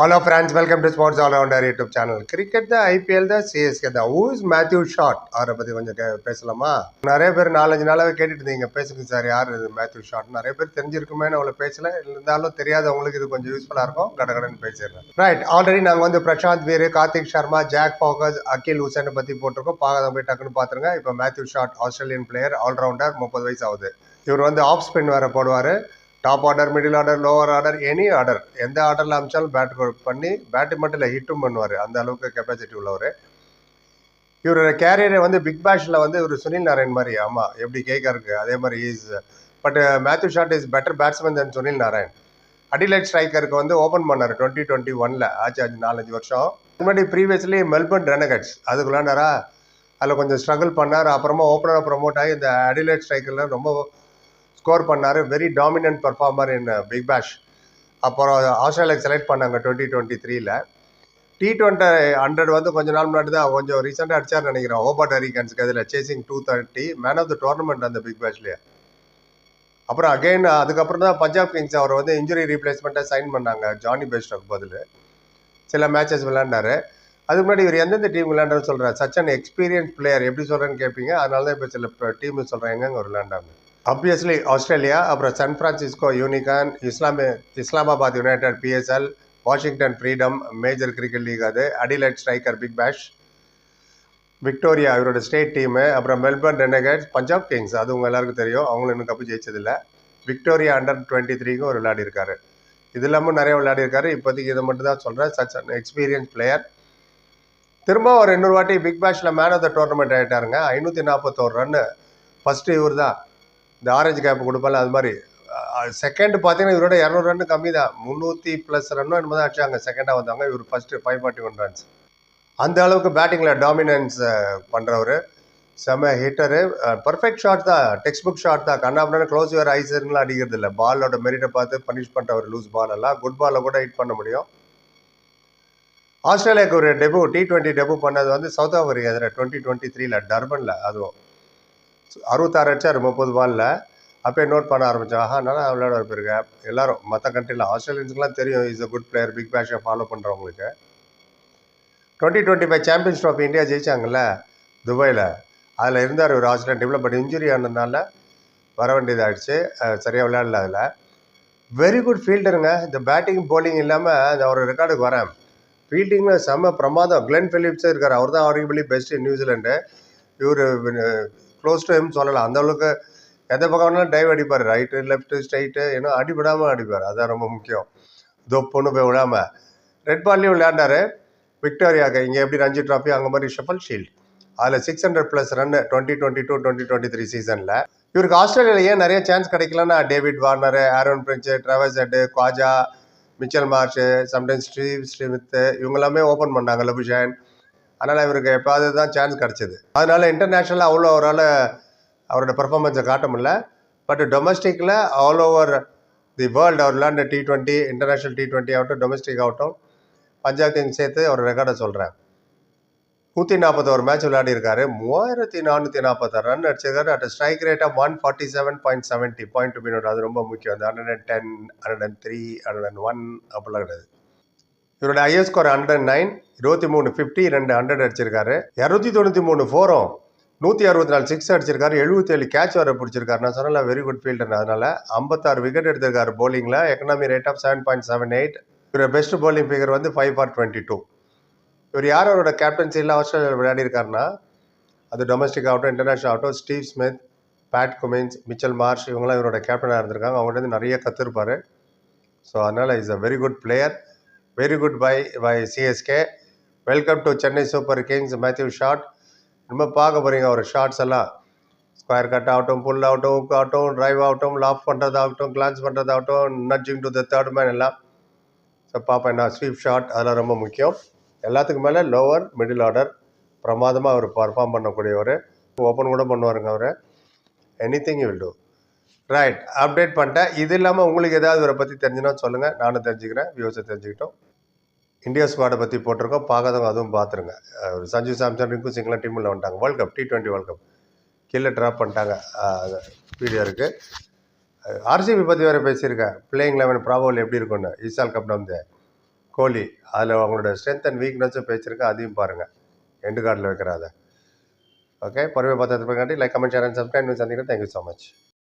Hello friends welcome to sports all rounder YouTube channel cricket தான் IPL தான் CSK தான் who Matthew Short அவரை பற்றி கொஞ்சம் கே பேசலாமா? நிறைய பேர் நாலஞ்சு நாளாகவே கேட்டுட்டு இருந்தீங்க பேசுங்க சார் யார் இது மேத்யூ ஷாட் நிறைய பேர் தெரிஞ்சிருக்குமே அவ்வளோ பேசல. இருந்தாலும் தெரியாதவங்களுக்கு இது கொஞ்சம் யூஸ்ஃபுல்லாக இருக்கும். கடகடன்னு பேசிடுறேன். ரைட் ஆல்ரெடி நாங்கள் வந்து Prashant Veer Kartik Sharma Zak Foulkes Akeal ஹுசேனை பற்றி போட்டிருக்கோம். பார்க்காத போய் டக்குன்னு பார்த்துருங்க இப்போ Matthew Short Australian player allrounder முப்பது வயசு ஆகுது. இவர் வந்து ஆஃப் ஸ்பின் வேறு போடுவார். Top order middle order lower order any order எந்த ஆர்டரில் அமிச்சாலும் பேட் பண்ணி பேட்டு மட்டும் இல்லை ஹிட்டும் பண்ணுவார். அந்த அளவுக்கு கெப்பாசிட்டி உள்ளவர். இவரோட கேரியரை வந்து பிக் பேஷில் வந்து இவர் சுனில் நாராயண் மாதிரி. ஆமாம் எப்படி கேட்கறக்கு அதே மாதிரி is but Matthew Short is better batsman then Sunil Narine Adelaide ஸ்ட்ரைக்கருக்கு வந்து ஓப்பன் பண்ணார் டுவெண்ட்டி டுவெண்ட்டி ஒனில் ஆச்சு அஞ்சு நாலஞ்சு வருஷம். முன்னாடி ப்ரீவியஸ்லி மெல்பர்ன் ரெனகட்ஸ் அதுக்கு விளாண்டாரா அதில் கொஞ்சம் ஸ்ட்ரகிள் பண்ணார். அப்புறமா ஓப்பனராக ப்ரொமோட் ஆகி இந்த அடிலைட் ஸ்ட்ரைக்கரில் ரொம்ப ஸ்கோர் பண்ணார். Very dominant performer in Big Bash அப்புறம் uh, ஆஸ்திரேலியாவுக்கு செலக்ட் பண்ணாங்க டுவெண்ட்டி டுவெண்ட்டி த்ரீல டி டுவெண்ட்டி ஹண்ட்ரட் வந்து கொஞ்ச நாள் முன்னாடி தான் கொஞ்சம் ரீசெண்டாக அடிச்சார் நினைக்கிறேன். ஓபர்ட் ஹரிகன்ஸ்க்கு அதில் chasing two thirty man of the tournament அந்த பிக் பேஷ்லேயே அப்புறம் அகைன் uh, அதுக்கப்புறம் தான் பஞ்சாப் கிங்ஸ் அவர் வந்து இன்ஜுரி ரீப்ளேஸ்மெண்ட்டாக சைன் பண்ணாங்க. ஜானி பெஸ்டோக்கு பதில். சில மேட்சஸ் விளாண்டார் அதுக்கு முன்னாடி இவர் எந்தெந்த டீம் விளையாண்டாரு சொல்கிறார் சச் அன் எக்ஸ்பீரியன்ஸ் பிளேயர் எப்படி சொல்கிறேன்னு கேட்பீங்க அதனால தான் இப்போ சில uh, டீம் சொல்கிறேன் எங்கெங்க அவர் விளையாண்டாங்க? ஆப்வியஸ்லி ஆஸ்திரேலியா அப்புறம் சான் பிரான்சிஸ்கோ யூனிகான் இஸ்லாமிய Islamabad United PSL Washington Freedom Major Cricket League அது Adelaide Strikers Big Bash Victoria இவரோட ஸ்டேட் டீமு அப்புறம் மெல்பர்ன் ரெனகேட்ஸ் பஞ்சாப் கிங்ஸ் அது உங்கள் எல்லாருக்கும் தெரியும். அவங்களும் இன்னும் கப்பு ஜெயிச்சதில்லை. விக்டோரியா அண்டர் டுவெண்ட்டி த்ரீக்கும் ஒரு விளையாடி இருக்காரு. இது இல்லாமல் நிறைய விளையாடி இருக்காரு. இப்போதைக்கு இதை மட்டும் தான் சொல்கிறேன் சச் அன் எக்ஸ்பீரியன்ஸ் பிளேயர் திரும்ப ஒரு இன்னொரு வாட்டி பிக் பேஷில் மேன் ஆஃப் த டோர்னமெண்ட் ஆகிட்டாருங்க ஐநூற்றி நாற்பத்தோரு ரன்னு. ஃபஸ்ட்டு இவர் தான் இந்த ஆரஞ்சு கேப் கொடுப்பால அது மாதிரி. செகண்ட் பார்த்தீங்கன்னா இவரோட இரநூறு ரன் கம்மி தான் முந்நூற்றி ப்ளஸ் ரன்னும் என்னமோ தான் அடிச்சாங்க செகண்டாக வந்தாங்க. இவர் first five forty one runs அந்த அளவுக்கு பேட்டிங்கில் டாமினன்ஸ் பண்ணுறவர் செம ஹிட்டரு பர்ஃபெக்ட் ஷாட் தான். டெக்ஸ்ட் புக் ஷாட் தான் கண்ணாபுரம் க்ளோஸ் வேறு ஐசர்லாம் அடிக்கிறது இல்லை. பாலோட மெரிட்டை பார்த்து பனிஷ் பண்ணுறவர் லூஸ் பால் எல்லாம். குட் பாலில் கூட ஹிட் பண்ண முடியும். ஆஸ்திரேலியாவுக்கு ஒரு டெபு டி ட்வெண்ட்டி டெபு பண்ணது வந்து சவுத் ஆஃப்ரிக்கா எதிராக டுவெண்ட்டி டுவெண்ட்டி த்ரீல டர்பனில் அதுவும். அறுபத்தாறு அடிச்சார் முப்பது பாலில் அப்போ நோட் பண்ண ஆரம்பித்தோம் ஆஹா நல்லா விளையாட இருப்பிருக்க எல்லாரும் மற்ற கண்ட்ரியில் ஆஸ்திரேலியன்ஸுக்குலாம் தெரியும். Is a good player Big பேஷை follow பண்ணுறவங்களுக்கு twenty twenty five Champions Trophy India ஜெயிச்சாங்கல்ல துபாயில். அதில் இருந்தார் ஒரு ஆஸ்திரேலியன் டீமில் பட் இன்ஜுரி ஆனதுனால வர வேண்டியதாகிடுச்சு சரியாக விளையாடல அதில். வெரி குட் ஃபீல்டருங்க இந்த பேட்டிங் போலிங் இல்லாமல் அந்த ஒரு ரெக்கார்டுக்கு வரேன். ஃபீல்டிங்கில் செம்ம பிரமாதம். கிளென் ஃபிலிப்ஸே இருக்கார். அவர் தான் ஆர்கியூபிளி பெஸ்ட் நியூசிலாண்டு இவர் க்ளோஸ் டு ஹிம் சொல்லலாம் அந்த அளவுக்கு எந்த பக்கம் வேணாலும் டைவ் அடிப்பார். ரைட்டு லெஃப்ட்டு ஸ்ட்ரைட்டு ஏன்னா அடிபடாமல் அடிப்பார். அதுதான் ரொம்ப முக்கியம். தொப்புன்னு போய் விடாமல் ரெட் பால்லையும் விளையாண்டாரு. விக்டோரியாக்கு இங்கே எப்படி ரஞ்சி ட்ராஃபி அங்கே மாதிரி ஷஃபல் ஷீல்டு அதில் six hundred plus run twenty twenty two twenty twenty three சீசனில் இவருக்கு ஆஸ்திரேலியாவில் ஏன் நிறைய சான்ஸ் கிடைக்கலன்னா David Warner Aaron Finch Travis Head Khawaja Mitchell Marsh sometimes Steve Smith இவங்க எல்லாமே ஓப்பன் பண்ணாங்க. லபுஷான் அதனால் இவருக்கு எப்பாவது தான் சான்ஸ் கிடச்சிது. அதனால் இன்டர்நேஷ்னலாக அவ்வளோ அவரால் அவரோட பர்ஃபார்மன்ஸை காட்ட முடில பட் டொமஸ்டிக்கில் ஆல் ஓவர் தி வேர்ல்டு அவர் விளாண்ட T twenty international T twenty ஆகட்டும் டொமஸ்டிக் ஆகட்டும் பஞ்சாப்தையும் சேர்த்து அவர் ரெக்கார்டை சொல்கிறேன் நூற்றி நாற்பத்தோரு மேட்ச் விளையாடிருக்காரு மூவாயிரத்தி நானூற்றி நாற்பத்தாறு ரன் அடிச்சிருக்காரு. At strike rate of one forty seven point seventy point two minute அது ரொம்ப முக்கியம். அந்த hundred and ten hundred and three hundred and one அப்படிலாம் கிடையாது. இவரோட ஐஎஸ் ஸ்கோர் ஹண்ட்ரட் நைன் இருபத்தி மூணு ஃபிஃப்டி ரெண்டு ஹண்ட்ரட் அடிச்சிருக்காரு. இரநூத்தி தொண்ணூற்றி மூணு ஃபோரும் நூற்றி அறுபத்தி நாலு சிக்ஸ் அடிச்சிருக்காரு. எழுபத்தேழு கேட்ச் வர பிடிச்சிருக்காரு. நான் சொன்னல வெரி குட் ஃபீல்டர் அதனால் ஐம்பத்தாறு விக்கெட் எடுத்திருக்காரு போலிங்கில் economy rate of seven point seven eight இவர் பெஸ்ட் போலிங் ஃபிகர் வந்து ஃபைவ் ஃபார் டுவெண்ட்டி டூ இவர் யார் அவரோட கேப்டன்சியில் ஆஸ்திரேலியாவில் விளையாடி இருக்காருன்னா அது டொமஸ்டிக் ஆகட்டும் இன்டர்நேஷனல் ஆகட்டும் Steve Smith Pat Cummins Mitchell Marsh இவங்களாம் இவரோட கேப்டனாக இருந்திருக்காங்க. அவங்கள்ட்ட நிறைய கற்றுருப்பார் ஸோ அதனால் is a very good player very good buy by CSK welcome to Chennai Super Kings Matthew Short ரொம்ப பார்க்க போகிறீங்க அவர் ஷார்ட்ஸ் எல்லாம். ஸ்கொயர் கட் ஆகட்டும் புல் ஆகட்டும் ஹுக் ஆகட்டும் ட்ரைவ் ஆகட்டும் லாஃப் பண்ணுறதாகட்டும் glance பண்ணுறதாகட்டும் nudging to the third man எல்லாம். ஸோ பார்ப்பேன் நான் ஸ்வீப் ஷாட் அதெல்லாம் ரொம்ப முக்கியம். எல்லாத்துக்கும் மேலே லோவர் மிடில் ஆர்டர் பிரமாதமாக அவர் பர்ஃபார்ம் பண்ணக்கூடியவர். ஓப்பன் கூட பண்ணுவாருங்க அவர். Anything will do right update பண்ணிட்டேன். இது இல்லாமல் உங்களுக்கு ஏதாவது இவரை பற்றி தெரிஞ்சுன்னா சொல்லுங்கள் நானும் தெரிஞ்சுக்கிறேன். வியூஸை தெரிஞ்சுக்கிட்டோம். இந்தியா ஸ்குவாடை பற்றி போட்டிருக்கோம். பார்க்காதவங்க அதுவும் பார்த்துருங்க. அஹ் சஞ்சு சாம்சன் ரிங்கு சிங்லாம் டீமில் வந்துட்டாங்க. World Cup T twenty World Cup கீழே ட்ராப் பண்ணிட்டாங்க. வீடியோ இருக்குது ஆர்சிபி பற்றி வேறு பேசியிருக்கேன். பிளேயிங் லெவன் ப்ராபல் எப்படி இருக்கும்னு. ஈசால் கப் வந்து. கோலி அதில் அவங்களோட ஸ்ட்ரென்த் அண்ட் வீக்னஸும் பேசியிருக்கேன். அதையும் பாருங்கள் எண்டு கார்டில் வைக்கிறாத. ஓகே ஓகே பொறுமை பார்த்ததுக்காண்டி like comment share and subscribe சந்திக்கிறேன். Thank you so much